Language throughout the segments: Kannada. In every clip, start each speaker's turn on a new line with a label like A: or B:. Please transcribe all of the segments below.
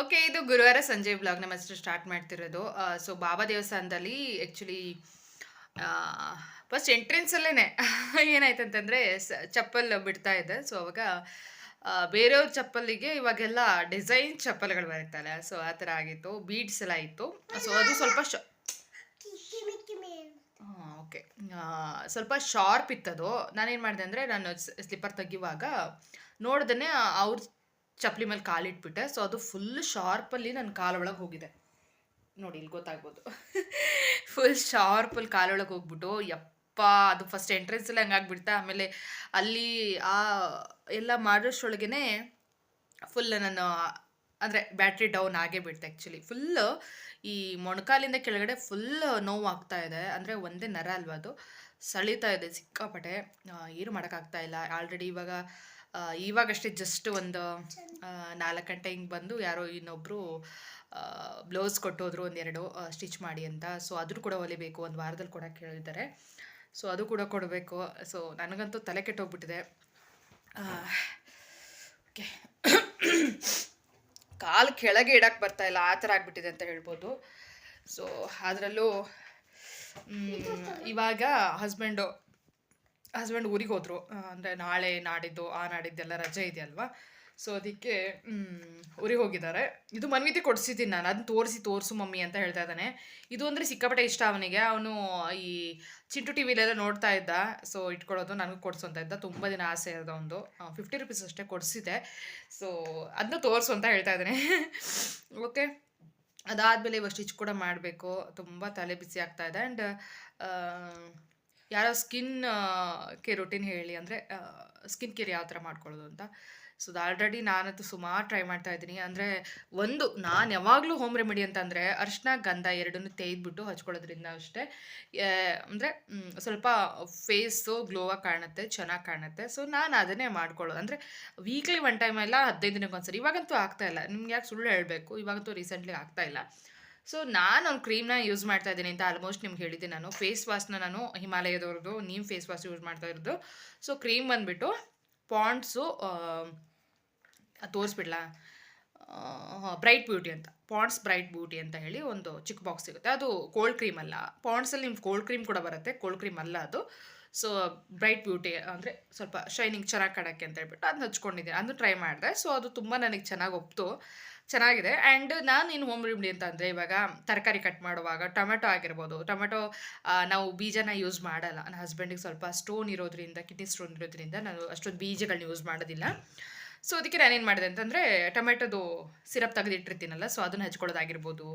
A: ಓಕೆ ಇದು ಗುರುವಾರ ಸಂಜೆ ಬ್ಲಾಗ್ ನಮ್ಮ ಹೆಸರು ಸ್ಟಾರ್ಟ್ ಮಾಡ್ತಿರೋದು. ಸೊ ಬಾಬಾ ದೇವಸ್ಥಾನದಲ್ಲಿ ಆ್ಯಕ್ಚುಲಿ ಫಸ್ಟ್ ಎಂಟ್ರೆನ್ಸಲ್ಲೇ ಏನಾಯ್ತಂತಂದರೆ ಚಪ್ಪಲ್ ಬಿಡ್ತಾ ಇದೆ. ಸೊ ಅವಾಗ ಬೇರೆಯವ್ರ ಚಪ್ಪಲಿಗೆ ಇವಾಗೆಲ್ಲ ಡಿಸೈನ್ ಚಪ್ಪಲ್ಗಳು ಬರುತ್ತಲ್ಲ ಸೊ ಆ ಥರ ಆಗಿತ್ತು. ಬೀಡ್ಸ್ ಎಲ್ಲ ಇತ್ತು. ಸೊ ಅದು ಸ್ವಲ್ಪ ಶ ಓಕೆ ಸ್ವಲ್ಪ ಶಾರ್ಪ್ ಇತ್ತದು. ನಾನೇನು ಮಾಡಿದೆ ಅಂದರೆ ನಾನು ಸ್ಲಿಪ್ಪರ್ ತೆಗಿವಾಗ ನೋಡ್ದೇ ಅವ್ರ ಚಪ್ಪಲಿ ಮೇಲೆ ಕಾಲಿಟ್ಬಿಟ್ಟೆ. ಸೊ ಅದು ಫುಲ್ ಶಾರ್ಪಲ್ಲಿ ನನ್ನ ಕಾಲೊಳಗೆ ಹೋಗಿದೆ. ನೋಡಿ, ಇಲ್ಲಿ ಗೊತ್ತಾಗ್ಬೋದು. ಫುಲ್ ಶಾರ್ಪಲ್ಲಿ ಕಾಲೊಳಗೆ ಹೋಗ್ಬಿಟ್ಟು, ಯಪ್ಪ, ಅದು ಫಸ್ಟ್ ಎಂಟ್ರೆನ್ಸಲ್ಲಿ ಹಂಗಾಗ್ಬಿಡ್ತಾ ಆಮೇಲೆ ಅಲ್ಲಿ, ಆ, ಎಲ್ಲ ಮಾಡೋಷ್ಟೊಳಗೇ ಫುಲ್ ನಾನು ಅಂದರೆ ಬ್ಯಾಟ್ರಿ ಡೌನ್ ಆಗೇ ಬಿಡ್ತೆ ಆ್ಯಕ್ಚುಲಿ ಫುಲ್ಲು ಈ ಮೊಣಕಾಲಿಂದ ಕೆಳಗಡೆ ಫುಲ್ ನೋವು ಆಗ್ತಾ ಇದೆ. ಅಂದರೆ ಒಂದೇ ನರ ಅಲ್ವಾ ಅದು? ಸಳಿತಾ ಇದೆ, ಸಿಕ್ಕಾಪಟ್ಟೆ. ಏನು ಮಾಡೋಕ್ಕಾಗ್ತಾ ಇಲ್ಲ. ಆಲ್ರೆಡಿ ಇವಾಗ ಇವಾಗಷ್ಟೇ ಜಸ್ಟ್ ಒಂದು ನಾಲ್ಕು ಗಂಟೆ ಹಿಂಗೆ ಬಂದು ಯಾರೋ ಇನ್ನೊಬ್ಬರು ಬ್ಲೌಸ್ ಕೊಟ್ಟೋದ್ರು ಒಂದೆರಡು ಸ್ಟಿಚ್ ಮಾಡಿ ಅಂತ. ಸೊ ಅದ್ರ ಕೂಡ ಹೊಲಿಬೇಕು. ಒಂದು ವಾರದಲ್ಲಿ ಕೊಡೋಕ್ಕೆ ಹೇಳಿದ್ದಾರೆ ಸೊ ಅದು ಕೂಡ ಕೊಡಬೇಕು. ಸೊ ನನಗಂತೂ ತಲೆ ಕೆಟ್ಟೋಗ್ಬಿಟ್ಟಿದೆ. ಓಕೆ. ಕಾಲು ಕೆಳಗೆ ಇಡಕ್ಕೆ ಬರ್ತಾ ಇಲ್ಲ. ಆ ಥರ ಆಗಿಬಿಟ್ಟಿದೆ ಅಂತ ಹೇಳ್ಬೋದು. ಸೊ ಅದರಲ್ಲೂ ಇವಾಗ ಹಸ್ಬೆಂಡು ಹಸ್ಬೆಂಡ್ ಊರಿಗೆ ಹೋದರು. ಅಂದರೆ ನಾಳೆ ನಾಡಿದ್ದು, ಆ ನಾಡಿದ್ದೆಲ್ಲ ರಜೆ ಇದೆಯಲ್ವಾ ಸೊ ಅದಕ್ಕೆ ಊರಿಗೆ ಹೋಗಿದ್ದಾರೆ. ಇದು ಮನ್ವಿತಿ ಕೊಡಿಸಿದ್ದೀನಿ ನಾನು. ಅದನ್ನ ತೋರಿಸಿ, ತೋರಿಸು ಮಮ್ಮಿ ಅಂತ ಹೇಳ್ತಾ ಇದ್ದಾನೆ. ಇದು ಅಂದರೆ ಸಿಕ್ಕಾಪಟ್ಟೆ ಇಷ್ಟ ಅವನಿಗೆ. ಅವನು ಈ ಚಿಂಟು ಟಿ ವಿಲೆಲ್ಲ ನೋಡ್ತಾ ಇದ್ದ. ಸೊ ಇಟ್ಕೊಳ್ಳೋದು ನನಗೂ ಕೊಡಿಸು ಅಂತ ಇದ್ದ. ತುಂಬ ದಿನ ಆಸೆ ಇರೋದು ಒಂದು ಫಿಫ್ಟಿ ರುಪೀಸ್ ಅಷ್ಟೇ ಕೊಡಿಸಿದೆ ಸೊ ಅದನ್ನ ತೋರಿಸು ಅಂತ ಹೇಳ್ತಾ ಇದ್ದಾನೆ. ಓಕೆ ಅದಾದಮೇಲೆ ಇವಾಗ ಸ್ಟಿಚ್ ಕೂಡ ಮಾಡಬೇಕು. ತುಂಬ ತಲೆ ಬಿಸಿ ಆಗ್ತಾ ಇದೆ. ಆ್ಯಂಡ್ ಯಾರೋ ಸ್ಕಿನ್ ಕೇರ್ ರೊಟೀನ್ ಹೇಳಿ ಅಂದರೆ ಸ್ಕಿನ್ ಕೇರ್ ಯಾವ ಥರ ಮಾಡ್ಕೊಳ್ಳೋದು ಅಂತ. ಸೊ ಆಲ್ರೆಡಿ ನಾನಂತೂ ಸುಮಾರು ಟ್ರೈ ಮಾಡ್ತಾ ಇದ್ದೀನಿ. ಅಂದರೆ ಒಂದು, ನಾನು ಯಾವಾಗಲೂ ಹೋಮ್ ರೆಮಿಡಿ ಅಂತಂದರೆ ಅರಿಶಿನ, ಗಂಧ ಎರಡನ್ನು ತೆಗೆದ್ಬಿಟ್ಟು ಹಚ್ಕೊಳ್ಳೋದ್ರಿಂದ ಅಷ್ಟೇ. ಅಂದರೆ ಸ್ವಲ್ಪ ಫೇಸು ಗ್ಲೋವಾಗಿ ಕಾಣುತ್ತೆ, ಚೆನ್ನಾಗಿ ಕಾಣುತ್ತೆ. ಸೊ ನಾನು ಅದನ್ನೇ ಮಾಡ್ಕೊಳ್ಳೋದು. ಅಂದರೆ ವೀಕ್ಲಿ ಒನ್ ಟೈಮ್ ಎಲ್ಲ ಹದಿನೈದು ದಿನಕ್ಕೆ ಒಂದ್ಸರಿ ಇವಾಗಂತೂ ಆಗ್ತಾ ಇಲ್ಲ. ನಿಮ್ಗೆ ಯಾಕೆ ಸುಳ್ಳು ಹೇಳಬೇಕು? ಇವಾಗಂತೂ ರೀಸೆಂಟ್ಲಿ ಆಗ್ತಾ ಇಲ್ಲ. ಸೊ ನಾನು ಒಂದು ಕ್ರೀಮ್ನ ಯೂಸ್ ಮಾಡ್ತಾ ಇದ್ದೀನಿ ಅಂತ ಆಲ್ಮೋಸ್ಟ್ ನಿಮ್ಗೆ ಹೇಳಿದ್ದೆ ನಾನು. ಫೇಸ್ ವಾಶ್ನ ನಾನು ಹಿಮಾಲಯದವ್ರದ್ದು ನೀಮ್ ಫೇಸ್ ವಾಶ್ ಯೂಸ್ ಮಾಡ್ತಾ ಇರೋದು. ಸೊ ಕ್ರೀಮ್ ಬಂದುಬಿಟ್ಟು ಪಾಂಡ್ಸು ತೋರಿಸ್ಬಿಡ್ಲಾ? ಬ್ರೈಟ್ ಬ್ಯೂಟಿ ಅಂತ. ಪಾಂಡ್ಸ್ ಬ್ರೈಟ್ ಬ್ಯೂಟಿ ಅಂತ ಹೇಳಿ ಒಂದು ಚಿಕ್ಕ ಬಾಕ್ಸ್ ಸಿಗುತ್ತೆ. ಅದು ಕೋಲ್ಡ್ ಕ್ರೀಮ್ ಅಲ್ಲ. ಪಾಂಡ್ಸಲ್ಲಿ ನಿಮ್ಗೆ ಕೋಲ್ಡ್ ಕ್ರೀಮ್ ಕೂಡ ಬರುತ್ತೆ. ಕೋಲ್ಡ್ ಕ್ರೀಮ್ ಅಲ್ಲ ಅದು. ಸೊ ಬ್ರೈಟ್ ಬ್ಯೂಟಿ ಅಂದರೆ ಸ್ವಲ್ಪ ಶೈನಿಂಗ್ ಚೆನ್ನಾಗಿ ಕಾಣೋಕ್ಕೆ ಅಂತ ಹೇಳ್ಬಿಟ್ಟು ಅದನ್ನ ಹಚ್ಕೊಂಡಿದ್ದೀನಿ. ಅದನ್ನು ಟ್ರೈ ಮಾಡಿದೆ. ಸೊ ಅದು ತುಂಬ ನನಗೆ ಚೆನ್ನಾಗಿ ಒಪ್ತು. ಚೆನ್ನಾಗಿದೆ. ಆ್ಯಂಡ್ ನಾನು ಇನ್ನು ಹೋಮ್ ರೆಮಿಡಿ ಅಂತಂದರೆ ಇವಾಗ ತರಕಾರಿ ಕಟ್ ಮಾಡುವಾಗ ಟೊಮೆಟೊ ಆಗಿರ್ಬೋದು. ಟೊಮೆಟೊ ನಾವು ಬೀಜನ ಯೂಸ್ ಮಾಡಲ್ಲ. ನನ್ನ ಹಸ್ಬೆಂಡಿಗೆ ಸ್ವಲ್ಪ ಸ್ಟೋನ್ ಇರೋದ್ರಿಂದ ಕಿಡ್ನಿ ಸ್ಟೋನ್ ಇರೋದ್ರಿಂದ ನಾನು ಅಷ್ಟೊಂದು ಬೀಜಗಳನ್ನ ಯೂಸ್ ಮಾಡೋದಿಲ್ಲ. ಸೊ ಅದಕ್ಕೆ ನಾನೇನು ಮಾಡಿದೆ ಅಂತಂದರೆ ಟೊಮೆಟೊದು ಸಿರಪ್ ತೆಗೆದಿಟ್ಟಿರ್ತೀನಲ್ಲ ಸೊ ಅದನ್ನು ಹಚ್ಕೊಳ್ಳೋದಾಗಿರ್ಬೋದು.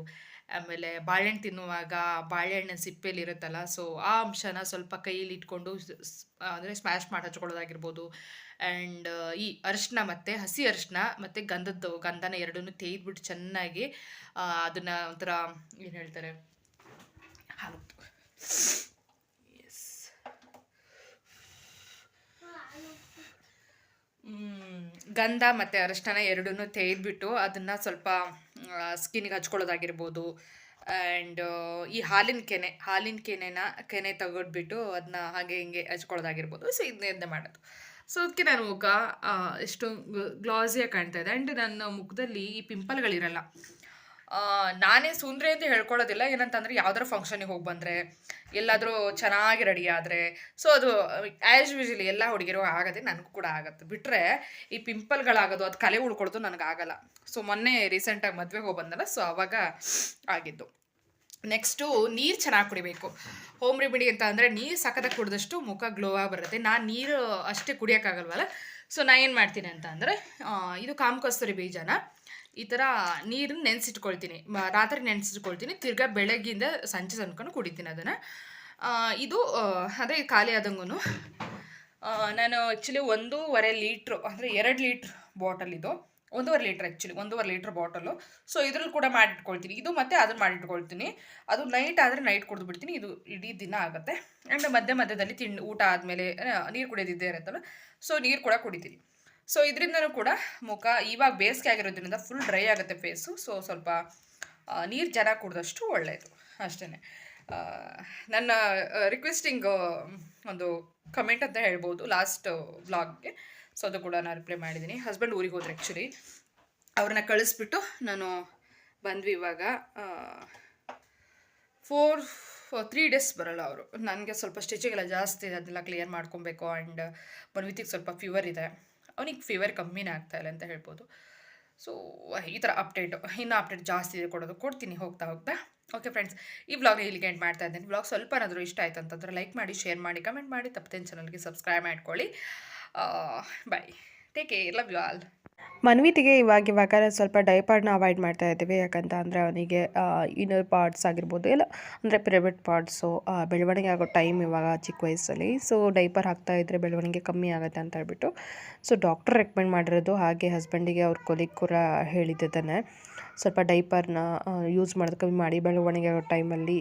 A: ಆಮೇಲೆ ಬಾಳೆಹಣ್ಣು ತಿನ್ನುವಾಗ ಬಾಳೆಹಣ್ಣಿನ ಸಿಪ್ಪೆಯಲ್ಲಿ ಇರುತ್ತಲ್ಲ ಸೊ ಆ ಅಂಶನ ಸ್ವಲ್ಪ ಕೈಯಲ್ಲಿ ಇಟ್ಕೊಂಡು ಅಂದರೆ ಸ್ಮ್ಯಾಶ್ ಮಾಡಿ ಹಚ್ಕೊಳ್ಳೋದಾಗಿರ್ಬೋದು. ಆ್ಯಂಡ್ ಈ ಅರಿಶಿನ ಮತ್ತು ಹಸಿ ಅರಿಶಿನ ಮತ್ತು ಗಂಧದ್ದು, ಗಂಧನ ಎರಡನ್ನೂ ತೆಗೆದ್ಬಿಟ್ಟು ಚೆನ್ನಾಗಿ ಅದನ್ನು ಒಂಥರ, ಏನು ಹೇಳ್ತಾರೆ? ಹಾಲು. ಎಸ್ ಗಂಧ ಮತ್ತು ಅರಿಶಿನ ಎರಡನ್ನೂ ತೆಗೆದ್ಬಿಟ್ಟು ಅದನ್ನು ಸ್ವಲ್ಪ ಸ್ಕಿನ್ಗೆ ಹಚ್ಕೊಳ್ಳೋದಾಗಿರ್ಬೋದು. ಆ್ಯಂಡ್ ಈ ಹಾಲಿನ ಕೆನೆ, ಹಾಲಿನ ಕೆನೆನ, ಕೆನೆ ತೆಗೆದ್ಬಿಟ್ಟು ಅದನ್ನ ಹಾಗೆ ಹಿಂಗೆ ಹಚ್ಕೊಳ್ಳೋದಾಗಿರ್ಬೋದು. ಸೊ ಇದನ್ನೇ ಮಾಡೋದು. ಸೊ ಅದಕ್ಕೆ ನಾನು ಮುಖ ಎಷ್ಟು ಗ್ಲಾಸಿಯಾಗಿ ಕಾಣ್ತಾ ಇದೆ ಆ್ಯಂಡ್ ನನ್ನ ಮುಖದಲ್ಲಿ ಈ ಪಿಂಪಲ್ಗಳಿರಲ್ಲ ನಾನೇ ಸುಂದ್ರೆ ಅಂತ ಹೇಳ್ಕೊಳ್ಳೋದಿಲ್ಲ. ಏನಂತಂದ್ರೆ ಯಾವ್ದಾರು ಫಂಕ್ಷನಿಗೆ ಹೋಗಿ ಬಂದರೆ, ಎಲ್ಲಾದರೂ ಚೆನ್ನಾಗಿ ರೆಡಿ ಆದರೆ ಸೊ ಅದು ಆ್ಯಸ್ ಯೂಶಲಿ ಎಲ್ಲ ಹುಡುಗಿರು ಆಗೋದೇ ನನಗೂ ಕೂಡ ಆಗುತ್ತೆ. ಬಿಟ್ಟರೆ ಈ ಪಿಂಪಲ್ಗಳಾಗೋದು ಅದು ಕಲೆ ಉಳ್ಕೊಳ್ಳೋದು ನನಗಾಗಲ್ಲ. ಸೊ ಮೊನ್ನೆ ರೀಸೆಂಟಾಗಿ ಮದುವೆಗೆ ಹೋಗಿ ಬಂದಲ್ಲ ಸೊ ಆವಾಗ ಆಗಿದ್ದು. ನೆಕ್ಸ್ಟು ನೀರು ಚೆನ್ನಾಗಿ ಕುಡಿಬೇಕು. ಹೋಮ್ ರೆಮಿಡಿ ಅಂತ ಅಂದರೆ ನೀರು ಸಖತ್ತಾಗಿ ಕುಡಿದಷ್ಟು ಮುಖ ಗ್ಲೋ ಆಗಿ ಬರುತ್ತೆ. ನಾನು ನೀರು ಅಷ್ಟೇ ಕುಡಿಯೋಕ್ಕಾಗಲ್ವಲ್ಲ? ಸೊ ನಾನು ಏನು ಮಾಡ್ತೀನಿ ಅಂತ ಅಂದರೆ ಇದು ಕಾಮಕಸ್ತೂರಿ ಬೀಜನ ಈ ಥರ ನೀರನ್ನ ನೆನೆಸಿಟ್ಕೊಳ್ತೀನಿ. ರಾತ್ರಿ ನೆನೆಸಿಟ್ಕೊಳ್ತೀನಿ. ತಿರ್ಗಾ ಬೆಳಗ್ಗಿಂದ ಸಂಜೆ ತನ್ಕೊಂಡು ಕುಡಿತೀನಿ ಅದನ್ನು. ಇದು ಅದೇ ಖಾಲಿ ಆದಂಗೂ ನಾನು ಆ್ಯಕ್ಚುಲಿ ಒಂದೂವರೆ ಲೀಟ್ರು, ಅಂದರೆ ಎರಡು ಲೀಟ್ರ್ ಬಾಟಲ್ ಇದು. ಒಂದೂವರೆ ಲೀಟ್ರ್ ಆ್ಯಕ್ಚುಲಿ ಒಂದೂವರೆ ಲೀಟ್ರ್ ಬಾಟಲು ಸೊ ಇದ್ರಲ್ಲಿ ಕೂಡ ಮಾಡಿಟ್ಕೊಳ್ತೀನಿ. ಇದು ಮತ್ತೆ ಅದನ್ನು ಮಾಡಿಟ್ಕೊಳ್ತೀನಿ. ಅದು ನೈಟ್ ಆದರೆ ನೈಟ್ ಕುಡಿದು ಬಿಡ್ತೀನಿ ಇದು ಇಡೀ ದಿನ ಆಗುತ್ತೆ. ಆ್ಯಂಡ್ ಮಧ್ಯ ಮಧ್ಯದಲ್ಲಿ ತಿಂಡಿ, ಊಟ ಆದಮೇಲೆ ನೀರು ಕುಡಿಯೋದಿದ್ದೇ ಇರುತ್ತಲ್ಲ. ಸೊ ನೀರು ಕೂಡ ಕುಡಿತೀನಿ. ಸೊ ಇದರಿಂದನೂ ಕೂಡ ಮುಖ ಇವಾಗ ಬೇಸಿಗೆ ಆಗಿರೋದ್ರಿಂದ ಫುಲ್ ಡ್ರೈ ಆಗುತ್ತೆ ಫೇಸು ಸೊ ಸ್ವಲ್ಪ ನೀರು ಜನ ಕುಡಿದಷ್ಟು ಒಳ್ಳೆಯದು ಅಷ್ಟೇ ನನ್ನ ರಿಕ್ವೆಸ್ಟಿಂಗ್ ಒಂದು ಕಮೆಂಟ್ ಅಂತ ಹೇಳ್ಬೋದು ಲಾಸ್ಟ್ ವ್ಲಾಗ್ಗೆ ಸೊ ಅದು ಕೂಡ ನಾನು ರಿಪ್ಲೈ ಮಾಡಿದ್ದೀನಿ. ಹಸ್ಬೆಂಡ್ ಊರಿಗೆ ಹೋದ್ರೆ ಆ್ಯಕ್ಚುಲಿ ಅವ್ರನ್ನ ಕಳಿಸ್ಬಿಟ್ಟು ನಾನು ಬಂದ್ವಿ ಇವಾಗ ಫೋರ್ ತ್ರೀ ಡೇಸ್ ಬರಲ್ಲ ಅವರು. ನನಗೆ ಸ್ವಲ್ಪ ಸ್ಟಿಚಿಗೆಲ್ಲ ಜಾಸ್ತಿ ಇದೆ, ಅದನ್ನೆಲ್ಲ ಕ್ಲಿಯರ್ ಮಾಡ್ಕೊಬೇಕು. ಆ್ಯಂಡ್ ಮನ್ವಿತಿಗೆ ಸ್ವಲ್ಪ ಫೀವರ್ ಇದೆ. ಅವನಿಗೆ ಫೀವರ್ ಕಮ್ಮಿನೇ ಆಗ್ತಾ ಇಲ್ಲ ಅಂತ ಹೇಳ್ಬೋದು. ಸೊ ಈ ಥರ ಅಪ್ಡೇಟು ಇನ್ನೂ ಅಪ್ಡೇಟ್ ಜಾಸ್ತಿ ಇದೆ ಕೊಡೋದು. ಕೊಡ್ತೀನಿ, ಹೋಗ್ತಾ ಹೋಗ್ತಾ. ಓಕೆ ಫ್ರೆಂಡ್ಸ್ ಈ ಬ್ಲಾಗ್ ಇಲ್ಲಿಗೆ ಎಂಡ್ ಮಾಡ್ತಾ ಇದ್ದೀನಿ. ವ್ಲಾಗ್ ಸ್ವಲ್ಪ ಏನಾದರೂ ಇಷ್ಟ ಆಯ್ತು ಅಂತಂದ್ರೆ ಲೈಕ್ ಮಾಡಿ ಶೇರ್ ಮಾಡಿ ಕಮೆಂಟ್ ಮಾಡಿ ತಪ್ಪದೇನು ಚಾನಲ್ಗೆ ಸಬ್ಸ್ಕ್ರೈಬ್ ಮಾಡ್ಕೊಳ್ಳಿ. Bye take care love you all
B: ಮನ್ವಿತಿಗೆ ಇವಾಗ ಇವಾಗ ಸ್ವಲ್ಪ ಡೈಪರ್ಡ್ನ ಅವಾಯ್ಡ್ ಮಾಡ್ತಾ ಇದ್ದೀವಿ. ಯಾಕಂತ ಅಂದರೆ ಅವನಿಗೆ ಇನ್ನರ್ ಪಾರ್ಟ್ಸ್ ಆಗಿರ್ಬೋದು ಎಲ್ಲ ಅಂದರೆ ಪ್ರೈವೇಟ್ ಪಾರ್ಟ್ಸು ಬೆಳವಣಿಗೆ ಆಗೋ ಟೈಮ್ ಇವಾಗ ಚಿಕ್ಕ ವಯಸ್ಸಲ್ಲಿ. ಸೊ ಡೈಪರ್ ಹಾಕ್ತಾ ಇದ್ದರೆ ಬೆಳವಣಿಗೆ ಕಮ್ಮಿ ಆಗುತ್ತೆ ಅಂತ ಹೇಳ್ಬಿಟ್ಟು. ಸೊ ಡಾಕ್ಟರ್ ರೆಕಮೆಂಡ್ ಮಾಡಿರೋದು ಹಾಗೆ ಹಸ್ಬೆಂಡಿಗೆ ಅವ್ರ ಕೊಲಿಗ್ ಕೂಡ ಹೇಳಿದ್ದಾನೆ ಸ್ವಲ್ಪ ಡೈಪರ್ನ ಯೂಸ್ ಮಾಡೋದು ಕಮ್ಮಿ ಮಾಡಿ ಬೆಳವಣಿಗೆ ಆಗೋ ಟೈಮಲ್ಲಿ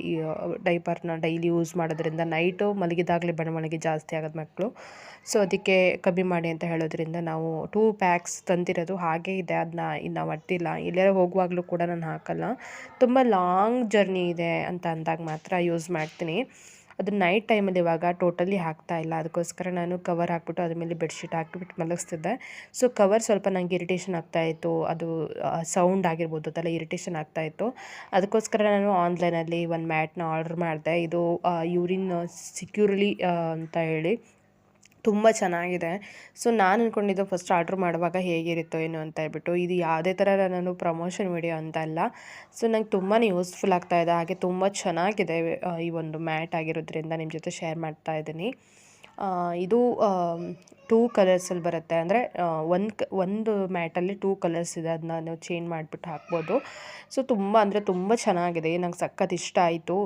B: ಡೈಪರ್ನ ಡೈಲಿ ಯೂಸ್ ಮಾಡೋದ್ರಿಂದ ನೈಟು ಮಲಗಿದಾಗಲೇ ಬೆಳವಣಿಗೆ ಜಾಸ್ತಿ ಆಗೋದು ಮಕ್ಕಳು ಸೊ, ಅದಕ್ಕೆ ಕಮ್ಮಿ ಮಾಡಿ ಅಂತ ಹೇಳೋದ್ರಿಂದ ನಾವು ಟೂ ಪ್ಯಾಕ್ಸ್ ತಂದಿರೋದು ಹಾಗೇ ಇದೆ. ಅದನ್ನ ಇನ್ನು ಮಟ್ಟಿಲ್ಲ ಇಲ್ಲೇ ಹೋಗುವಾಗಲೂ ಕೂಡ ನಾನು ಹಾಕಲ್ಲ. ತುಂಬ ಲಾಂಗ್ ಜರ್ನಿ ಇದೆ ಅಂತ ಅಂದಾಗ ಮಾತ್ರ ಯೂಸ್ ಮಾಡ್ತೀನಿ. ಅದು ನೈಟ್ ಟೈಮಲ್ಲಿ ಇವಾಗ ಟೋಟಲಿ ಹಾಕ್ತಾ ಇಲ್ಲ. ಅದಕ್ಕೋಸ್ಕರ ನಾನು ಕವರ್ ಹಾಕ್ಬಿಟ್ಟು ಅದ್ರ ಮೇಲೆ ಬೆಡ್ಶೀಟ್ ಹಾಕಿಬಿಟ್ಟು ಮಲಗಿಸ್ತಿದ್ದೆ. ಸೊ ಕವರ್ ಸ್ವಲ್ಪ ನನಗೆ ಇರಿಟೇಷನ್ ಆಗ್ತಾಯಿತ್ತು ಅದು ಸೌಂಡ್ ಆಗಿರ್ಬೋದು ಅದೆಲ್ಲ ಇರಿಟೇಷನ್ ಆಗ್ತಾಯಿತ್ತು ಅದಕ್ಕೋಸ್ಕರ ನಾನು ಆನ್ಲೈನಲ್ಲಿ ಒಂದು ಮ್ಯಾಟ್ನ ಆರ್ಡ್ರ್ ಮಾಡಿದೆ. ಇದು ಯೂರಿನ್ ಸಿಕ್ಯೂರ್ಲಿ ಅಂತ ಹೇಳಿ ತುಂಬ ಚೆನ್ನಾಗಿದೆ. ಸೊ, ನಾನು ಅಂದ್ಕೊಂಡಿದ್ದು ಫಸ್ಟ್ ಆರ್ಡ್ರ್ ಮಾಡುವಾಗ ಹೇಗಿರುತ್ತೋ ಏನೋ ಅಂತ ಹೇಳ್ಬಿಟ್ಟು, ಇದು ಯಾವುದೇ ಥರ ನಾನು ಪ್ರಮೋಷನ್ ವಿಡಿಯೋ ಅಂತ ಅಲ್ಲ. ಸೊ, ನಂಗೆ ತುಂಬಾ ಯೂಸ್ಫುಲ್ ಆಗ್ತಾ ಇದೆ. ಹಾಗೆ ತುಂಬ ಚೆನ್ನಾಗಿದೆ ಈ ಒಂದು ಮ್ಯಾಟ್ ಆಗಿರೋದ್ರಿಂದ ನಿಮ್ಮ ಜೊತೆ ಶೇರ್ ಮಾಡ್ತಾ ಇದ್ದೀನಿ. ಇದು ಟೂ ಕಲರ್ಸಲ್ಲಿ ಬರುತ್ತೆ. ಅಂದರೆ ಒಂದು ಕ, ಒಂದು ಮ್ಯಾಟಲ್ಲಿ ಟೂ ಕಲರ್ಸ್ ಇದೆ. ಅದನ್ನ ನೀವು ಚೇಂಜ್ ಮಾಡಿಬಿಟ್ಟು ಹಾಕ್ಬೋದು. ಸೊ, ತುಂಬ ಅಂದರೆ ತುಂಬ ಚೆನ್ನಾಗಿದೆ. ನಂಗೆ ಸಖತ್ ಇಷ್ಟ ಆಯಿತು.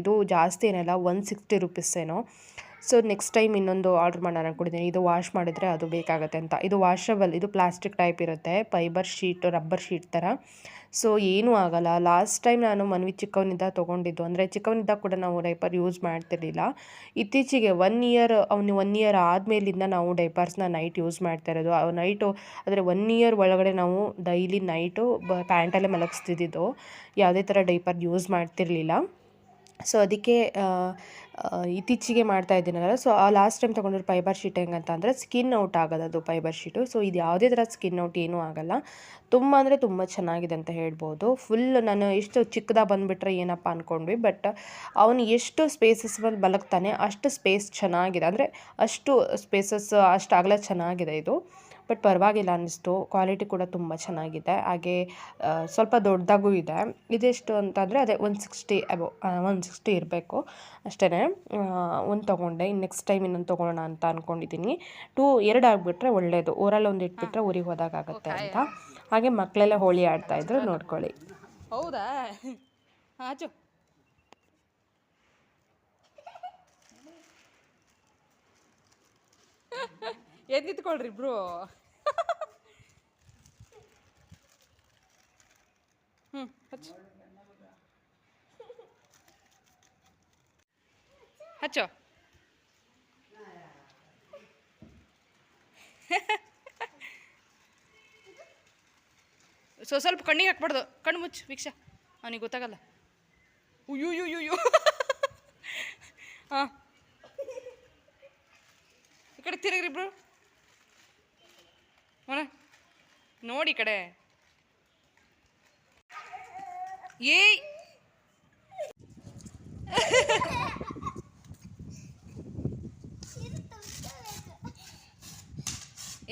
B: ಇದು ಜಾಸ್ತಿ ಏನಲ್ಲ ಒನ್ ಸಿಕ್ಸ್ಟಿ ರುಪೀಸ್ ಏನೋ. ಸೊ ನೆಕ್ಸ್ಟ್ ಟೈಮ್ ಇನ್ನೊಂದು ಆರ್ಡ್ರ್ ಮಾಡೋಣ ಕೊಡಿದ್ದೀನಿ ಇದು ವಾಶ್ ಮಾಡಿದರೆ ಅದು ಬೇಕಾಗುತ್ತೆ ಅಂತ. ಇದು ವಾಷಬಲ್ ಇದು ಪ್ಲಾಸ್ಟಿಕ್ ಟೈಪ್ ಇರುತ್ತೆ. ಫೈಬರ್ ಶೀಟ್ ರಬ್ಬರ್ ಶೀಟ್ ಥರ ಸೊ ಏನೂ ಆಗಲ್ಲ. ಲಾಸ್ಟ್ ಟೈಮ್ ನಾನು ಮನ್ವಿ ಚಿಕ್ಕವನಿಂದ ತೊಗೊಂಡಿದ್ದು. ಅಂದರೆ ಚಿಕ್ಕವನಿಂದ ಕೂಡ ನಾವು ಡೈಪರ್ ಯೂಸ್ ಮಾಡ್ತಿರಲಿಲ್ಲ. ಇತ್ತೀಚೆಗೆ ಒನ್ ಇಯರ್ ಅವನು ಒನ್ ಇಯರ್ ಆದಮೇಲಿಂದ ನಾವು ಡೈಪರ್ಸ್ನ ನೈಟ್ ಯೂಸ್ ಮಾಡ್ತಾ ಇರೋದು. ನೈಟು ಅಂದರೆ ಒನ್ ಇಯರ್ ಒಳಗಡೆ ನಾವು ಡೈಲಿ ನೈಟು ಬ ಪ್ಯಾಂಟಲ್ಲೇ ಮಲಗಿಸ್ತಿದ್ದು ಯಾವುದೇ ಥರ ಡೈಪರ್ ಯೂಸ್ ಮಾಡ್ತಿರಲಿಲ್ಲ. ಸೊ ಅದಕ್ಕೆ ಇತ್ತೀಚೆಗೆ ಮಾಡ್ತಾ ಇದ್ದೀನಲ್ಲ. ಸೊ ಆ ಲಾಸ್ಟ್ ಟೈಮ್ ತೊಗೊಂಡಿರೋ ಫೈಬರ್ ಶೀಟ್ ಹೆಂಗಂತ ಅಂದರೆ ಸ್ಕಿನ್ ಔಟ್ ಆಗೋದು ಅದು ಫೈಬರ್ ಶೀಟು ಸೊ ಇದು ಯಾವುದೇ ಥರ ಸ್ಕಿನ್ ಔಟ್ ಏನೂ ಆಗಲ್ಲ. ತುಂಬ ಅಂದರೆ ತುಂಬ ಚೆನ್ನಾಗಿದೆ ಅಂತ ಹೇಳ್ಬೋದು. ಫುಲ್ ನಾನು ಎಷ್ಟು ಚಿಕ್ಕದಾಗಿ ಬಂದುಬಿಟ್ರೆ ಏನಪ್ಪ ಅಂದ್ಕೊಂಡ್ವಿ ಬಟ್ ಅವನು ಎಷ್ಟು ಸ್ಪೇಸಸ್ ಮೇಲೆ ಬಲಕ್ತಾನೆ ಅಷ್ಟು ಸ್ಪೇಸ್ ಚೆನ್ನಾಗಿದೆ. ಅಂದರೆ ಅಷ್ಟು ಸ್ಪೇಸಸ್ ಅಷ್ಟು ಅಗಲ ಚೆನ್ನಾಗಿದೆ ಇದು. ಬಟ್ ಪರವಾಗಿಲ್ಲ ಅನ್ನಿಸ್ತು. ಕ್ವಾಲಿಟಿ ಕೂಡ ತುಂಬ ಚೆನ್ನಾಗಿದೆ. ಹಾಗೆ ಸ್ವಲ್ಪ ದೊಡ್ಡದಾಗೂ ಇದೆ. ಇದೆಷ್ಟು ಅಂತಂದರೆ ಅದೇ one sixty about one sixty ಇರಬೇಕು ಅಷ್ಟೇ ಒಂದು ತೊಗೊಂಡೆ. ಇನ್ನು ನೆಕ್ಸ್ಟ್ ಟೈಮ್ ಇನ್ನೊಂದು ತೊಗೊಳ್ಳೋಣ ಅಂತ ಅಂದ್ಕೊಂಡಿದ್ದೀನಿ ಟೂ, ಎರಡು ಆಗಿಬಿಟ್ರೆ ಒಳ್ಳೆಯದು ಊರಲ್ಲಿ ಒಂದು ಇಟ್ಬಿಟ್ರೆ ಊರಿಗೆ ಹೋದಾಗ ಆಗುತ್ತೆ ಅಂತ. ಹಾಗೆ ಮಕ್ಕಳೆಲ್ಲ ಹೋಳಿ ಆಡ್ತಾಯಿದ್ರು ನೋಡ್ಕೊಳ್ಳಿ.
A: ಹೌದಾ? ಆಚು. ಎದ್ದು ನಿಂತ್ಕೊಳ್ರಿ ಇಬ್ರು ಹ್ಞೂ ಹಚ್ಚು. ಹಚ್ಚು. ಸೊ, ಸ್ವಲ್ಪ ಕಣ್ಣಿಗೆ ಹಾಕ್ಬಾರ್ದು. ಕಣ್ಣು ಮುಚ್ಚು, ವೀಕ್ಷಾ. ಅವನಿಗೆ ಗೊತ್ತಾಗಲ್ಲ. ಉಯ್ಯು ಯು ಯು ಯು ಹಾಂ ಈ ಕಡೆ ತಿರುಗ್ರಿ ಇಬ್ರು ಮನ ನೋಡಿ ಈ ಕಡೆ ಏಯ್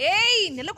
A: ಏಯ್ ನೆಲ್ಲ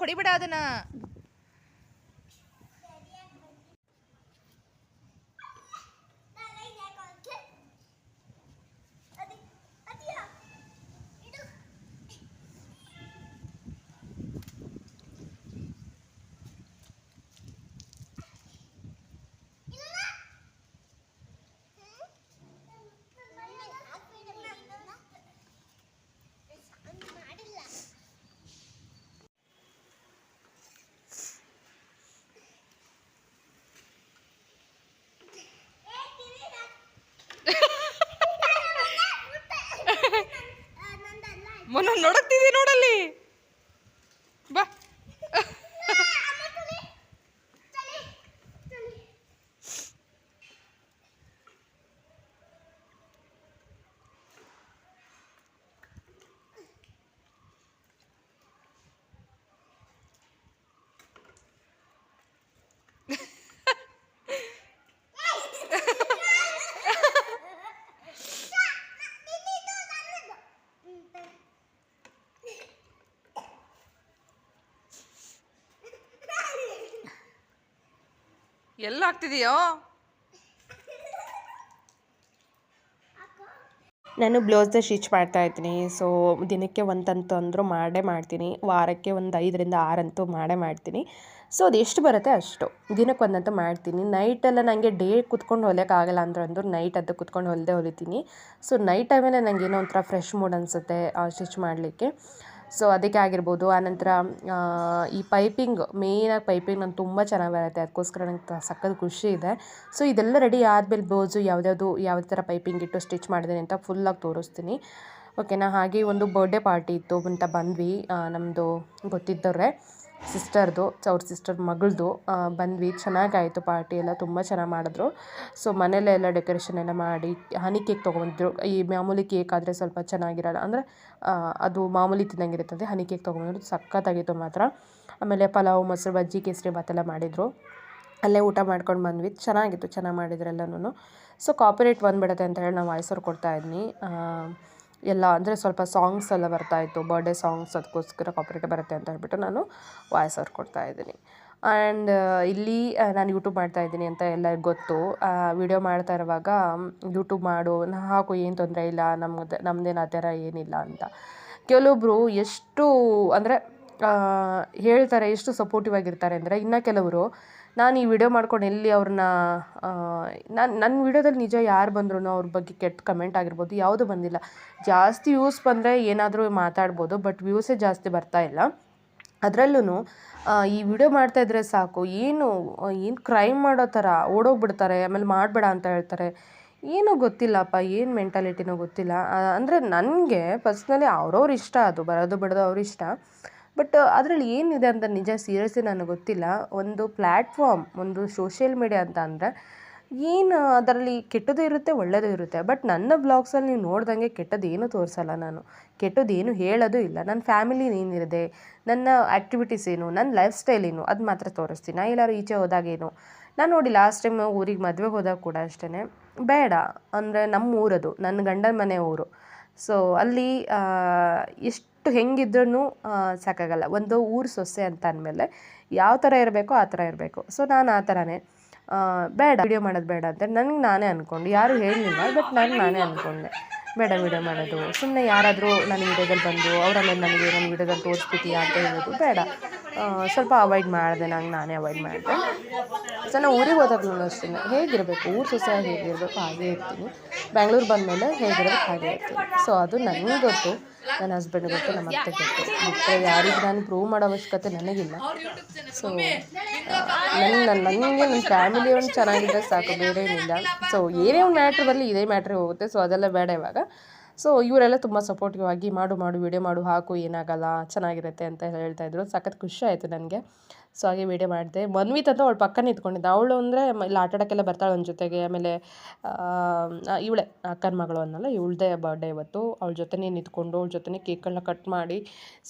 A: ಎಲ್ಲ ಆಗ್ತಿದೆಯೋ?
B: ನಾನು ಬ್ಲೌಸ್ನ ಸ್ಟಿಚ್ ಮಾಡ್ತಾ ಇದ್ದೀನಿ. ಸೊ ದಿನಕ್ಕೆ ಒಂದಂತೂ ಅಂದರೂ ಮಾಡೇ ಮಾಡ್ತೀನಿ. ವಾರಕ್ಕೆ ಒಂದು ಐದರಿಂದ ಆರಂತೂ ಮಾಡೇ ಮಾಡ್ತೀನಿ. ಸೊ ಅದು ಎಷ್ಟು ಬರುತ್ತೆ ಅಷ್ಟು. ದಿನಕ್ಕೆ ಒಂದಂತೂ ಮಾಡ್ತೀನಿ. ನೈಟೆಲ್ಲ ನನಗೆ ಡೇ ಕುತ್ಕೊಂಡು ಹೊಲಿಯೋಕ್ಕಾಗಲ್ಲ ಅಂದ್ರೆ ಅಂದ್ರು ನೈಟ್ ಅದು ಕುತ್ಕೊಂಡು ಹೊಲಿದೆ ಹೊಲಿತೀನಿ. ಸೊ ನೈಟ್ ಟೈಮಲ್ಲೇ ನನಗೆ ಏನೋ ಒಂಥರ ಫ್ರೆಶ್ ಮೂಡ್ ಅನಿಸುತ್ತೆ ಸ್ಟಿಚ್ ಮಾಡಲಿಕ್ಕೆ. ಸೊ ಅದಕ್ಕೆ ಆಗಿರ್ಬೋದು. ಆನಂತರ ಈ ಪೈಪಿಂಗ್ ಮೇಯ್ನಾಗಿ ಪೈಪಿಂಗ್ ನಂಗೆ ತುಂಬ ಚೆನ್ನಾಗಿ ಬರುತ್ತೆ. ಅದಕ್ಕೋಸ್ಕರ ನಂಗೆ ಸಖತ್ ಖುಷಿ ಇದೆ. ಸೊ ಇದೆಲ್ಲ ರೆಡಿ ಆದಮೇಲೆ ಬ್ಲೌಸು ಯಾವ್ದ್ಯಾವುದು ಯಾವ ಥರ ಪೈಪಿಂಗ್ ಇಟ್ಟು ಸ್ಟಿಚ್ ಮಾಡಿದ್ದೀನಿ ಅಂತ ಫುಲ್ಲಾಗಿ ತೋರಿಸ್ತೀನಿ. ಓಕೆನಾ ಹಾಗೆ ಒಂದು ಬರ್ಡೇ ಪಾರ್ಟಿ ಇತ್ತು ಅಂತ ಬಂದ್ವಿ ನಮ್ಮದು ಗೊತ್ತಿದ್ದವ್ರೆ. ಸಿಸ್ಟರ್ದು, ಅವ್ರ ಸಿಸ್ಟರ್ ಮಗಳದು ಬಂದ್ವಿ. ಚೆನ್ನಾಗಾಯಿತು ಪಾರ್ಟಿ ಎಲ್ಲ, ತುಂಬ ಚೆನ್ನಾಗಿ ಮಾಡಿದ್ರು. ಸೊ ಮನೇಲೆ ಎಲ್ಲ ಡೆಕೋರೇಷನ್ ಎಲ್ಲ ಮಾಡಿ, ಹನಿ ಕೇಕ್ ತೊಗೊಂಬಂದಿದ್ರು ಈ ಮಾಮೂಲಿ ಕೇಕ್ ಆದರೆ ಸ್ವಲ್ಪ ಚೆನ್ನಾಗಿರಲ್ಲ, ಅಂದರೆ ಅದು ಮಾಮೂಲಿ ತಿನ್ನಂಗಿರುತ್ತದೆ ಹನಿ ಕೇಕ್ ತೊಗೊಂಬಂದ್ರು, ಸಖತ್ತಾಗಿತ್ತು ಮಾತ್ರ. ಆಮೇಲೆ ಪಲಾವ್, ಮೊಸರು, ಬಜ್ಜಿ, ಕೇಸರಿ ಭಾತೆಲ್ಲ ಮಾಡಿದರು. ಅಲ್ಲೇ ಊಟ ಮಾಡ್ಕೊಂಡು ಬಂದ್ವಿ. ಚೆನ್ನಾಗಿತ್ತು, ಚೆನ್ನಾಗಿ ಮಾಡಿದ್ರು ಎಲ್ಲನೂ ಸೊ ಕಾಪರೇಟ್ ಬಂದ್ಬಿಡುತ್ತೆ ಅಂತ ಹೇಳಿ ನಾವು ವಾಯ್ಸ್ ಕೊಡ್ತಾಯಿದ್ವಿ ಎಲ್ಲ ಅಂದರೆ ಸ್ವಲ್ಪ ಸಾಂಗ್ಸ್ ಎಲ್ಲ ಬರ್ತಾಯಿತ್ತು ಬರ್ಡೇ ಸಾಂಗ್ಸ್ ಅದಕ್ಕೋಸ್ಕರ ಕಾಪ್ರೇಟಿವ್ ಬರುತ್ತೆ ಅಂತ ಹೇಳ್ಬಿಟ್ಟು ನಾನು ವಾಯ್ಸ್ ಕೊಡ್ತಾ ಇದ್ದೀನಿ. ಆ್ಯಂಡ್ ಇಲ್ಲಿ ನಾನು ಯೂಟ್ಯೂಬ್ ಮಾಡ್ತಾ ಇದ್ದೀನಿ ಅಂತ ಎಲ್ಲ ಗೊತ್ತು. ವಿಡಿಯೋ ಮಾಡ್ತಾ ಇರುವಾಗ ಯೂಟ್ಯೂಬ್ ಮಾಡು, ನಾ ಹಾಕು, ಏನು ತೊಂದರೆ ಇಲ್ಲ ನಮ್ಮದು ನಮ್ಮದೇನು ಆ ಥರ ಏನಿಲ್ಲ ಅಂತ. ಕೆಲವೊಬ್ಬರು ಎಷ್ಟು, ಅಂದರೆ ಹೇಳ್ತಾರೆ, ಎಷ್ಟು ಸಪೋರ್ಟಿವ್ ಆಗಿರ್ತಾರೆ ಅಂದರೆ, ಇನ್ನು ಕೆಲವರು ನಾನು ಈ ವಿಡಿಯೋ ಮಾಡ್ಕೊಂಡು ಎಲ್ಲಿ ಅವ್ರನ್ನ ನಾನು ನನ್ನ ವಿಡಿಯೋದಲ್ಲಿ ನಿಜ ಯಾರು ಬಂದ್ರು ಅವ್ರ ಬಗ್ಗೆ ಕೆಟ್ಟ ಕಮೆಂಟ್ ಆಗಿರ್ಬೋದು, ಯಾವುದು ಬಂದಿಲ್ಲ. ಜಾಸ್ತಿ ವ್ಯೂಸ್ ಬಂದರೆ ಏನಾದರೂ ಮಾತಾಡ್ಬೋದು ಬಟ್ ವ್ಯೂಸೇ ಜಾಸ್ತಿ ಬರ್ತಾ ಇಲ್ಲ. ಅದರಲ್ಲೂ ಈ ವಿಡಿಯೋ ಮಾಡ್ತಾ ಇದ್ರೆ ಸಾಕು, ಏನು ಏನು ಕ್ರೈಮ್ ಮಾಡೋ ಥರ ಓಡೋಗ್ಬಿಡ್ತಾರೆ, ಆಮೇಲೆ ಮಾಡಬೇಡ ಅಂತ ಹೇಳ್ತಾರೆ. ಏನೂ ಗೊತ್ತಿಲ್ಲಪ್ಪ, ಏನು ಮೆಂಟಾಲಿಟಿನೋ ಗೊತ್ತಿಲ್ಲ. ಅಂದರೆ ನನಗೆ ಪರ್ಸ್ನಲಿ ಅವ್ರವ್ರ ಇಷ್ಟ, ಅದು ಬರೋದು ಬಿಡೋದು ಅವ್ರ ಇಷ್ಟ. ಬಟ್ ಅದರಲ್ಲಿ ಏನಿದೆ ಅಂತ ನಿಜ ಸೀರಿಯಸ್ಲಿ ನನಗೆ ಗೊತ್ತಿಲ್ಲ. ಒಂದು ಪ್ಲ್ಯಾಟ್ಫಾರ್ಮ್ ಒಂದು ಸೋಷಿಯಲ್ ಮೀಡಿಯಾ ಅಂತ ಅಂದರೆ ಏನು ಅದರಲ್ಲಿ ಕೆಟ್ಟದ್ದು ಇರುತ್ತೆ ಒಳ್ಳೆಯದು ಇರುತ್ತೆ. ಬಟ್ ನನ್ನ ಬ್ಲಾಗ್ಸಲ್ಲಿ ನೀವು ನೋಡ್ದಂಗೆ ಕೆಟ್ಟದೇನು ತೋರಿಸಲ್ಲ ನಾನು. ಕೆಟ್ಟದೇನು ಹೇಳೋದು ಇಲ್ಲ. ನನ್ನ ಫ್ಯಾಮಿಲಿ ಏನಿದೆ ನನ್ನ ಆ್ಯಕ್ಟಿವಿಟೀಸ್ ಏನು ನನ್ನ ಲೈಫ್ ಸ್ಟೈಲ್ ಏನು ಅದು ಮಾತ್ರ ತೋರಿಸ್ತೀನಿ. ನಾನು ಎಲ್ಲರೂ ಈಚೆ ಹೋದಾಗೇನು ನಾನು ನೋಡಿ ಲಾಸ್ಟ್ ಟೈಮ್ ಊರಿಗೆ ಮದುವೆಗೆ ಹೋದಾಗ ಕೂಡ ಅಷ್ಟೇ ಬೇಡ. ಅಂದರೆ ನಮ್ಮ ಊರದು ನನ್ನ ಗಂಡನ ಮನೆ ಊರು. ಸೊ ಅಲ್ಲಿ ಆ, ಎಷ್ಟು ಹೆಂಗಿದ್ರೂ ಸಾಕಾಗಲ್ಲ. ಒಂದು ಊರು ಸೊಸೆ ಅಂತ ಅಂದಮೇಲೆ ಯಾವ ಥರ ಇರಬೇಕೋ ಆ ಥರ ಇರಬೇಕು. ಸೊ, ನಾನು ಆ ಥರನೇ ಬೇಡ ವಿಡಿಯೋ ಮಾಡೋದು ಬೇಡ ಅಂತ ನನಗೆ ನಾನೇ ಅಂದ್ಕೊಂಡು ಯಾರು ಹೇಳಲಿಲ್ಲ ಬಟ್ ನಾನು ನಾನೇ ಅಂದ್ಕೊಂಡೆ ಬೇಡ ವಿಡಿಯೋ ಮಾಡೋದು. ಸುಮ್ಮನೆ ಯಾರಾದರೂ ನನ್ನ ವಿಡಿಯೋದಲ್ಲಿ ಬಂದು ಅವರಲ್ಲೇ ನನಗೆ ನನ್ನ ವಿಡಿಯೋದಲ್ಲಿ ತೋರಿಸ್ಬಿಟ್ಟಿಯಾ ಅಂತ ಹೇಳೋದು ಬೇಡ. ಸ್ವಲ್ಪ ಅವಾಯ್ಡ್ ಮಾಡಿದೆ. ನಂಗೆ ನಾನೇ ಅವಾಯ್ಡ್ ಮಾಡಿದೆ. ಸೊ ನಾನು ಊರಿಗೆ ಹೋದಾಗ್ಲೂ ಅಷ್ಟೇ ಹೇಗಿರಬೇಕು? ಊರು ಸೊಸೆ ಹೇಗಿರಬೇಕು? ಹಾಗೆ ಇರ್ತೀನಿ. ಬೆಂಗಳೂರು ಬಂದಮೇಲೆ ಹೇಗಿರಬೇಕು? ಹಾಗೆ ಇರ್ತೀನಿ. ಸೊ, ಅದು ನನಗೆ ಗೊತ್ತು. ನನ್ನ ಹಸ್ಬೆಂಡ್ ಗೊತ್ತು ನಮ್ಮ ಅತ್ತೆ ಗೊತ್ತು. ಮತ್ತು ಯಾರಿಗೂ ನಾನು ಪ್ರೂವ್ ಮಾಡೋ ಅವಶ್ಯಕತೆ ನನಗಿಲ್ಲ. ಸೊ ನನ್ನ ನನಗೆ ನನ್ನ ಫ್ಯಾಮಿಲಿ ಒಂದು ಚೆನ್ನಾಗಿದ್ದರೆ ಸಾಕು ಬೇರೆ ಏನಿಲ್ಲ. ಸೊ ಏನೇ ಒಂದು ಮ್ಯಾಟ್ರ್ ಬರಲಿ ಇದೇ ಮ್ಯಾಟ್ರೇ ಹೋಗುತ್ತೆ. ಸೊ ಅದೆಲ್ಲ ಬೇಡ ಇವಾಗ. ಸೊ ಇವರೆಲ್ಲ ತುಂಬ ಸಪೋರ್ಟಿವ್ ಆಗಿ ಮಾಡು ಮಾಡು ವಿಡಿಯೋ ಮಾಡು ಹಾಕು ಏನಾಗಲ್ಲ ಚೆನ್ನಾಗಿರುತ್ತೆ ಅಂತ ಹೇಳ್ತಾ ಇದ್ರು. ಸಖತ್ ಖುಷಿ ಆಯಿತು ನನಗೆ. ಸೊ ಹಾಗೆ ವೀಡಿಯೋ ಮಾಡಿದೆ. ಮನ್ವಿತ್ ಅಂತ ಅವಳು ಪಕ್ಕ ನಿಂತ್ಕೊಂಡಿದ್ದೆ ಅವಳು ಅಂದರೆ ಇಲ್ಲಿ ಆಟಾಡೋಕ್ಕೆಲ್ಲ ಬರ್ತಾಳೆ ಅವನ ಜೊತೆಗೆ. ಆಮೇಲೆ ಇವಳೆ ಅಕ್ಕನ ಮಗಳು ಅನ್ನಲ್ಲ, ಇವಳದೇ ಬರ್ಡೇ ಇವತ್ತು. ಅವಳ ಜೊತೆನೇ ನಿಂತ್ಕೊಂಡು, ಅವಳ ಜೊತೆನೇ ಕೇಕ್ಗಳನ್ನ ಕಟ್ ಮಾಡಿ.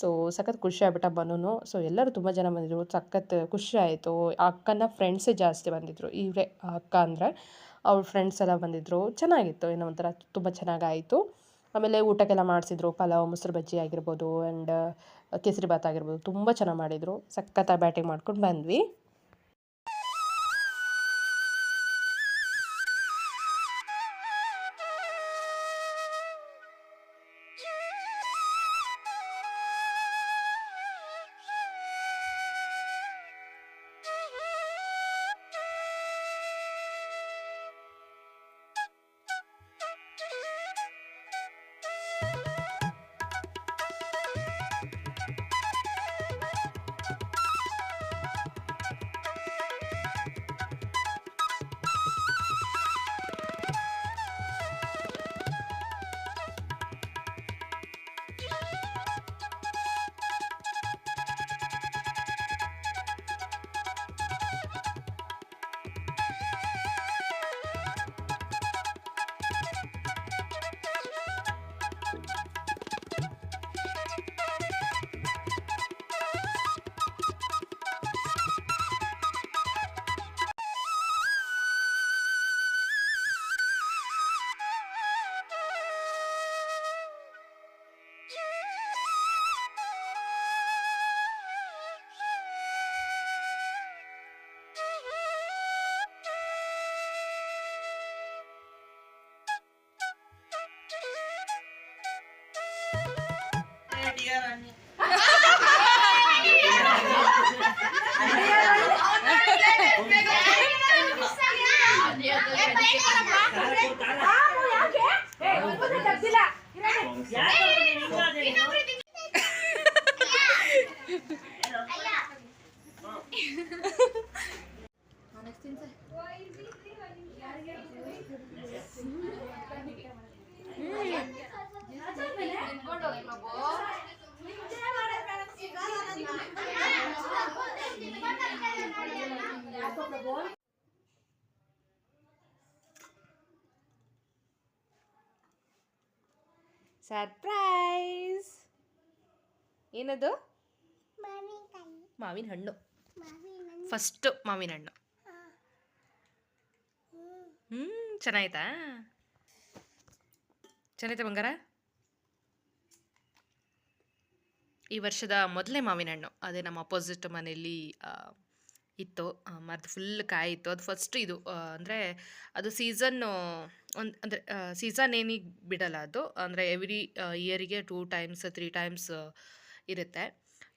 B: ಸೊ ಸಖತ್ ಖುಷಿ ಆಗ್ಬಿಟ್ಟ ಬನ್ನೂ ಸೊ ಎಲ್ಲರೂ ತುಂಬ ಜನ ಬಂದಿದ್ರು. ಸಖತ್ ಖುಷಿ ಆಯಿತು. ಅಕ್ಕನ ಫ್ರೆಂಡ್ಸೇ ಜಾಸ್ತಿ ಬಂದಿದ್ರು. ಇವರೇ ಅಕ್ಕ ಅಂದರೆ ಅವ್ಳ ಫ್ರೆಂಡ್ಸ್ ಎಲ್ಲ ಬಂದಿದ್ರು. ಚೆನ್ನಾಗಿತ್ತು. ಏನೋ ಒಂಥರ ತುಂಬ ಚೆನ್ನಾಗಾಯಿತು. ಆಮೇಲೆ ಊಟಕ್ಕೆಲ್ಲ ಮಾಡಿಸಿದ್ರು. ಪಲಾವ್, ಮೊಸರು ಬಜ್ಜಿ ಆಗಿರ್ಬೋದು ಆ್ಯಂಡ್ ಕೇಸರಿಬಾತ್ ಆಗಿರ್ಬೋದು ತುಂಬ ಚೆನ್ನಾಗಿ ಮಾಡಿದರು. ಸಖತ್ತಾಗಿ ಬ್ಯಾಟಿಂಗ್ ಮಾಡ್ಕೊಂಡು ಬಂದ್ವಿ. Yeah.
A: ಸರ್ಪ್ರೈಸ್ ಏನದು? ಮಾವಿನ ಹಣ್ಣು. ಫಸ್ಟ್ ಮಾವಿನ ಹಣ್ಣು. ಹ್ಞೂ ಚೆನ್ನಾಯ್ತಾ ಚೆನ್ನಾಯ್ತಾ ಬಂಗಾರ? ಈ ವರ್ಷದ ಮೊದಲೇ ಮಾವಿನ ಹಣ್ಣು. ಅದೇ ನಮ್ಮ ಅಪೋಸಿಟ್ ಮನೆಯಲ್ಲಿ ಇತ್ತು. ಮರದ ಫುಲ್ ಕಾಯಿ ಇತ್ತು. ಅದು ಫಸ್ಟ್ ಇದು ಅಂದರೆ ಅದು ಸೀಸನ್ನು ಒಂದು ಅಂದರೆ ಸೀಸನ್ ಏನಿಗೆ ಬಿಡಲ್ಲ ಅದು. ಅಂದರೆ ಎವ್ರಿ ಇಯರಿಗೆ ಟೂ ಟೈಮ್ಸ್ ತ್ರೀ ಟೈಮ್ಸ್ ಇರುತ್ತೆ.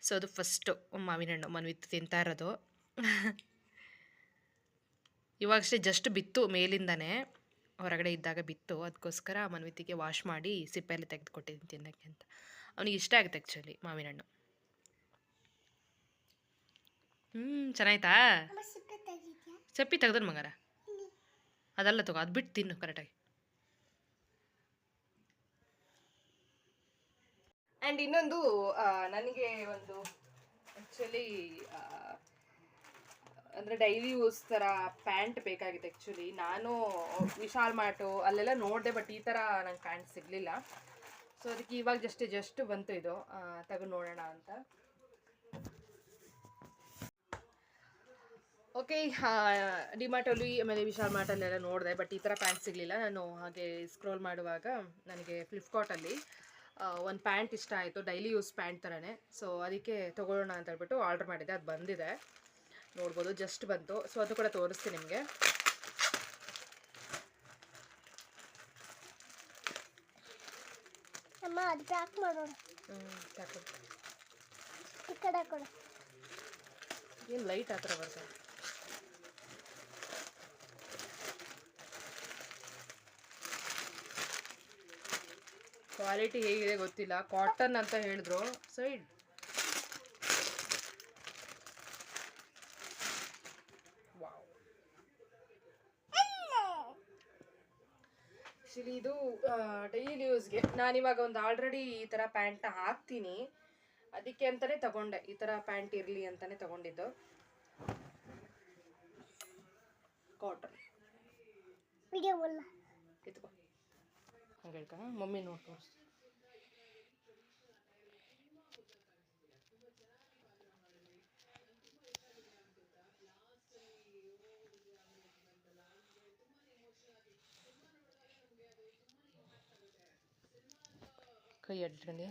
A: ಸೊ ಅದು ಫಸ್ಟು ಮಾವಿನ ಹಣ್ಣು ಮನ್ವಿತ್ ತಿಂತಾ ಇರೋದು. ಇವಾಗಷ್ಟೇ ಜಸ್ಟ್ ಬಿತ್ತು ಮೇಲಿಂದನೇ ಹೊರಗಡೆ ಇದ್ದಾಗ ಬಿತ್ತು. ಅದಕ್ಕೋಸ್ಕರ ಮನ್ವಿತಿಗೆ ವಾಶ್ ಮಾಡಿ ಸಿಪ್ಪೆಯಲ್ಲಿ ತೆಗೆದುಕೊಟ್ಟಿದ್ದೀನಿ ತಿನ್ನೋಕ್ಕೆ ಅಂತ. ಅವನಿಗೆ ಇಷ್ಟ ಆಗುತ್ತೆ ಆ್ಯಕ್ಚುಲಿ ಮಾವಿನ ಹಣ್ಣು ಹ್ಞೂ ಚೆನ್ನಾಯ್ತಾ ಚಪ್ಪಿ ತೆಗ್ದನ್ ಮಗರ. ಅದಲ್ಲ ತಗೋ, ಅದು ಬಿಟ್ಟು ತಿನ್ನು ಕರೆಕ್ಟಾಗಿ ಆ್ಯಂಡ್ ಇನ್ನೊಂದು ನನಗೆ ಒಂದು ಆ್ಯಕ್ಚುಲಿ ಅಂದರೆ ಡೈಲಿ ಯೂಸ್ ಥರ ಪ್ಯಾಂಟ್ ಬೇಕಾಗಿತ್ತು ಆ್ಯಕ್ಚುಲಿ ನಾನು ವಿಶಾಲ್ ಮಾರ್ಟು, ಅಲ್ಲೆಲ್ಲ ನೋಡಿದೆ ಬಟ್ ಈ ಥರ ನಂಗೆ ಪ್ಯಾಂಟ್ ಸಿಗಲಿಲ್ಲ. ಸೊ ಅದಕ್ಕೆ ಇವಾಗ ಜಸ್ಟ್ ಜಸ್ಟ್ ಬಂತು ಇದು. ತಗೊಂಡು ನೋಡೋಣ ಅಂತ. ಓಕೆ ಡಿಮಾರ್ಟಲ್ಲಿ ಆಮೇಲೆ ವಿಶಾಲ್ ಮಾರ್ಟಲ್ಲೆಲ್ಲ ನೋಡಿದೆ ಬಟ್ ಈ ಥರ ಪ್ಯಾಂಟ್ ಸಿಗಲಿಲ್ಲ. ನಾನು ಹಾಗೆ ಸ್ಕ್ರೋಲ್ ಮಾಡುವಾಗ ನನಗೆ ಫ್ಲಿಪ್ಕಾರ್ಟಲ್ಲಿ ಒಂದು ಪ್ಯಾಂಟ್ ಇಷ್ಟ ಆಯಿತು ಡೈಲಿ ಯೂಸ್ ಪ್ಯಾಂಟ್ ಥರನೇ ಸೊ ಅದಕ್ಕೆ ತೊಗೊಳ್ಳೋಣ ಅಂತ ಹೇಳ್ಬಿಟ್ಟು ಆರ್ಡ್ರ್ ಮಾಡಿದೆ ಅದು ಬಂದಿದೆ. ನೋಡ್ಬೋದು ಜಸ್ಟ್ ಬಂತು. ಸೊ ಅದು ಕೂಡ ತೋರಿಸ್ತೀನಿ ನಿಮಗೆ.
C: ಅಮ್ಮ ಅದು ಪ್ಯಾಕ್ ಮಾಡೋಣ. ಹ್ಞೂ
A: ಏನು ಲೈಟ್ ಆ ಥರ ಬರ್ತದೆ? ಕ್ವಾಲಿಟಿ ಹೇಗಿದೆ ಗೊತ್ತಿಲ್ಲ. ಕಾಟನ್ ಅಂತ ಹೇಳಿದ್ರು. ಸೈಡ್ ಆ್ಯಕ್ಚುಲಿ ಇದು ಡೈಲಿ ಯೂಸ್ಗೆ ನಾನಿವಾಗ ಒಂದು ಆಲ್ರೆಡಿ ಈ ಥರ ಪ್ಯಾಂಟ್ನ ಹಾಕ್ತೀನಿ. ಅದಕ್ಕೆ ಅಂತಲೇ ತಗೊಂಡೆ. ಈ ಥರ ಪ್ಯಾಂಟ್ ಇರಲಿ ಅಂತಲೇ ತಗೊಂಡಿದ್ದು. ಕಾಟನ್. ಹಂಗೆ ಹೇಳ್ಕ ಮಮ್ಮಿ ನೋಡಿ ತೋರಿಸ್ ಕೈ ಅಡ್ಕೊಂಡೆ